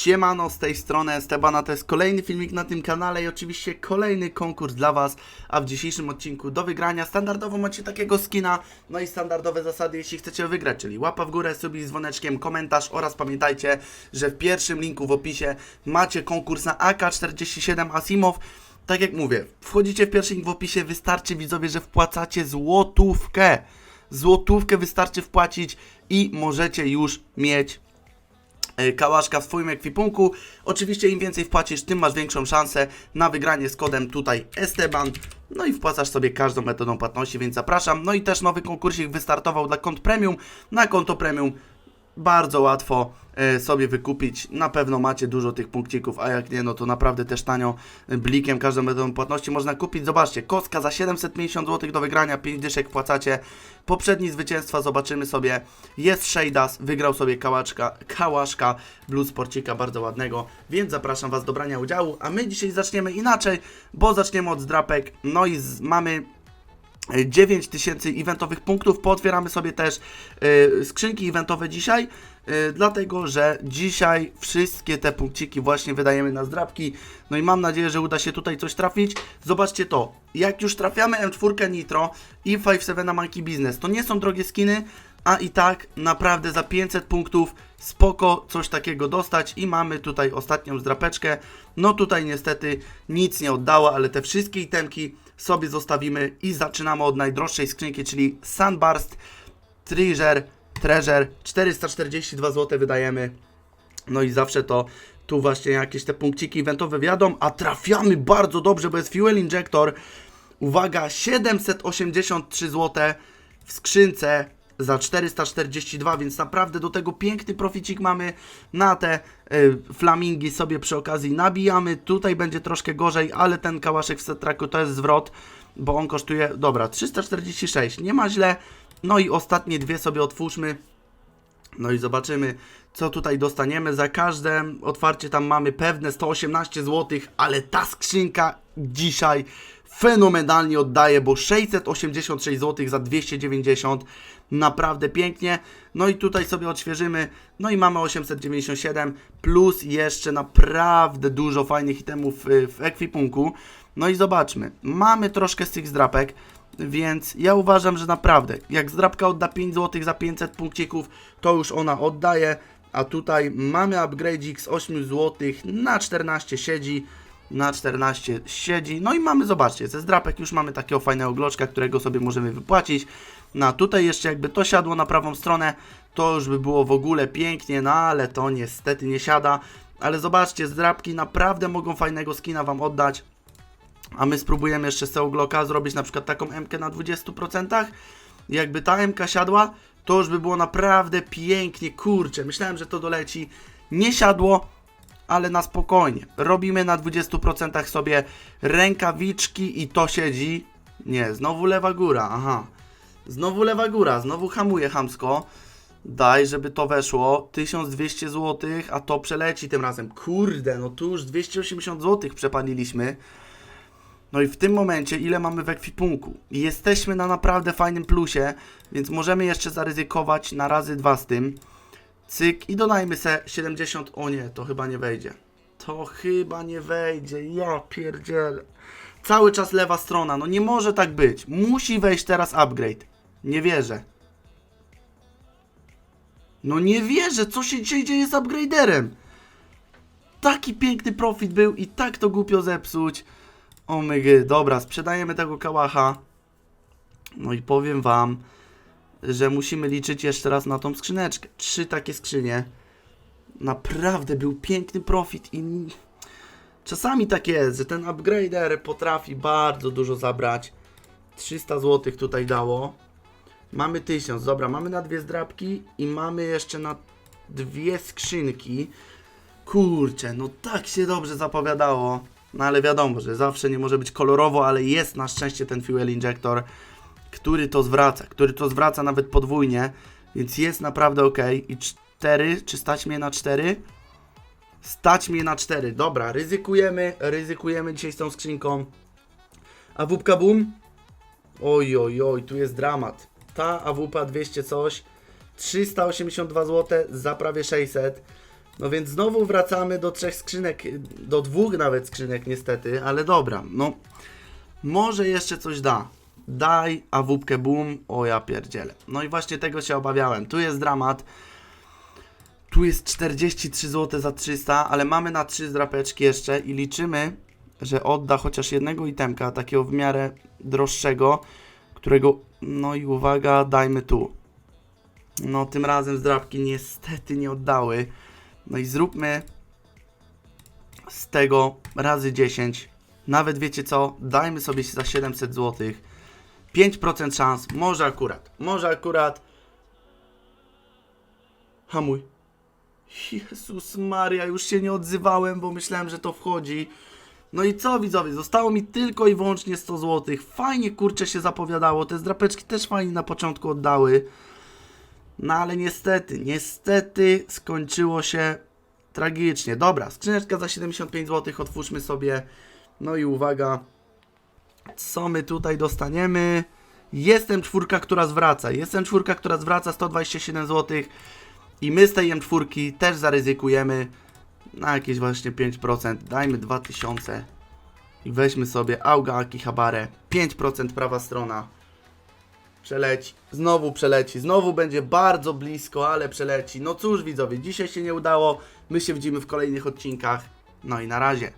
Siemano, z tej strony Estebana, to jest kolejny filmik na tym kanale i oczywiście kolejny konkurs dla Was, a w dzisiejszym odcinku do wygrania standardowo macie takiego skina, no i standardowe zasady jeśli chcecie wygrać, czyli łapa w górę, subi dzwoneczkiem, komentarz oraz pamiętajcie, że w pierwszym linku w opisie macie konkurs na AK-47 Asimov, tak jak mówię, wchodzicie w pierwszy link w opisie, wystarczy widzowie, że wpłacacie złotówkę, złotówkę wystarczy wpłacić i możecie już mieć kałaszka w swoim ekwipunku. Oczywiście im więcej wpłacisz, tym masz większą szansę na wygranie z kodem tutaj Esteban. No i wpłacasz sobie każdą metodą płatności, więc zapraszam. No i też nowy konkursik wystartował dla kont premium. Na konto premium bardzo łatwo e, sobie wykupić. Na pewno macie dużo tych punkcików, a jak nie, no to naprawdę też tanio e, blikiem każdą metodą płatności można kupić. Zobaczcie, kostka za 750 zł do wygrania, 5 dyszek płacacie. Poprzedni zwycięstwa zobaczymy sobie. Jest Sheidas, wygrał sobie kałaczka, kałaszka Blue Sporcika bardzo ładnego, więc zapraszam Was do brania udziału. A my dzisiaj zaczniemy inaczej, bo zaczniemy od zdrapek. No i z, mamy 9000 eventowych punktów. Pootwieramy sobie też y, skrzynki eventowe dzisiaj, y, dlatego że dzisiaj wszystkie te punkciki właśnie wydajemy na zdrabki. No i mam nadzieję, że uda się tutaj coś trafić. Zobaczcie to, jak już trafiamy M4 Nitro i 5.7 na Monkey Business, to nie są drogie skiny, a i tak naprawdę za 500 punktów spoko coś takiego dostać i mamy tutaj ostatnią zdrapeczkę. No tutaj niestety nic nie oddało, ale te wszystkie itemki sobie zostawimy i zaczynamy od najdroższej skrzynki, czyli Sunburst Treasure, Treasure 442 zł wydajemy. No i zawsze to tu właśnie jakieś te punkciki eventowe wiadomo, a trafiamy bardzo dobrze, bo jest Fuel Injector. Uwaga, 783 zł w skrzynce za 442, więc naprawdę do tego piękny proficik mamy na te y, flamingi sobie przy okazji nabijamy. Tutaj będzie troszkę gorzej, ale ten kałaszek w setraku to jest zwrot, bo on kosztuje, dobra, 346, nie ma źle. No i ostatnie dwie sobie otwórzmy. No i zobaczymy, co tutaj dostaniemy. Za każde otwarcie tam mamy pewne 118 zł, ale ta skrzynka dzisiaj fenomenalnie oddaje, bo 686 zł za 290. Naprawdę pięknie. No i tutaj sobie odświeżymy. No i mamy 897 plus jeszcze naprawdę dużo fajnych itemów y, w ekwipunku. No i zobaczmy. Mamy troszkę z tych zdrapek. Więc ja uważam, że naprawdę, jak zdrabka odda 5 zł za 500 punkcików, to już ona oddaje. A tutaj mamy upgrade'ik z 8 zł na 14 siedzi. Na 14 siedzi. No i mamy, zobaczcie, ze zdrapek już mamy takiego fajnego gloczka, którego sobie możemy wypłacić. No a tutaj jeszcze jakby to siadło na prawą stronę, to już by było w ogóle pięknie, no ale to niestety nie siada. Ale zobaczcie, zdrapki naprawdę mogą fajnego skina Wam oddać. A my spróbujemy jeszcze z tego Glocka zrobić na przykład taką MK na 20%. Jakby ta MK siadła, to już by było naprawdę pięknie. Kurczę, myślałem, że to doleci. Nie siadło, ale na spokojnie. Robimy na 20% sobie rękawiczki i to siedzi. Nie, znowu lewa góra, aha. Znowu lewa góra, znowu hamuje hamsko. Daj, żeby to weszło. 1200 zł, a to przeleci tym razem. Kurde, no tu już 280 zł przepaliliśmy. No i w tym momencie, ile mamy w ekwipunku? Jesteśmy na naprawdę fajnym plusie, więc możemy jeszcze zaryzykować na razy dwa z tym. Cyk i dodajmy se 70. O nie, to chyba nie wejdzie. To chyba nie wejdzie. Ja pierdzielę. Cały czas lewa strona. No nie może tak być. Musi wejść teraz upgrade. Nie wierzę. No nie wierzę, co się dzisiaj dzieje z upgraderem. Taki piękny profit był i tak to głupio zepsuć. O mygy, dobra, sprzedajemy tego kałacha. No i powiem wam, że musimy liczyć jeszcze raz na tą skrzyneczkę. Trzy takie skrzynie. Naprawdę był piękny profit i czasami tak jest, że ten upgrader potrafi bardzo dużo zabrać. 300 zł tutaj dało. Mamy 1000, dobra, mamy na dwie zdrabki i mamy jeszcze na dwie skrzynki. Kurczę, no tak się dobrze zapowiadało. No ale wiadomo, że zawsze nie może być kolorowo, ale jest na szczęście ten fuel injector, który to zwraca, który to zwraca nawet podwójnie, więc jest naprawdę ok. I 4, czy stać mnie na 4? Stać mnie na 4. Dobra, ryzykujemy, ryzykujemy dzisiaj z tą skrzynką. A wupka boom? Oj, oj, oj, tu jest dramat. Ta AWP 200 coś, 382 zł za prawie 600. No więc znowu wracamy do trzech skrzynek, do dwóch nawet skrzynek niestety, ale dobra, no może jeszcze coś da. Daj, a wupkę boom, o ja pierdzielę. No i właśnie tego się obawiałem. Tu jest dramat. Tu jest 43 zł za 300, ale mamy na 3 zdrapeczki jeszcze i liczymy, że odda chociaż jednego itemka, takiego w miarę droższego, którego, no i uwaga, dajmy tu. No tym razem zdrapki niestety nie oddały. No i zróbmy z tego razy 10. Nawet wiecie co, dajmy sobie za 700 zł. 5% szans, może akurat, może akurat. Hamuj. Jezus Maria, już się nie odzywałem, bo myślałem, że to wchodzi. No i co widzowie, zostało mi tylko i wyłącznie 100 zł. Fajnie kurczę się zapowiadało, te zdrapeczki też fajnie na początku oddały. No ale niestety, niestety skończyło się tragicznie. Dobra, skrzyneczka za 75 zł, otwórzmy sobie. No i uwaga, co my tutaj dostaniemy? Jestem czwórka, która zwraca. Jestem czwórka, która zwraca 127 zł. I my z tej M4 też zaryzykujemy na jakieś właśnie 5%. Dajmy 2000 i weźmy sobie Auga Akihabare. 5% prawa strona. Przeleci. Znowu przeleci. Znowu będzie bardzo blisko, ale przeleci. No cóż widzowie, dzisiaj się nie udało. My się widzimy w kolejnych odcinkach. No i na razie.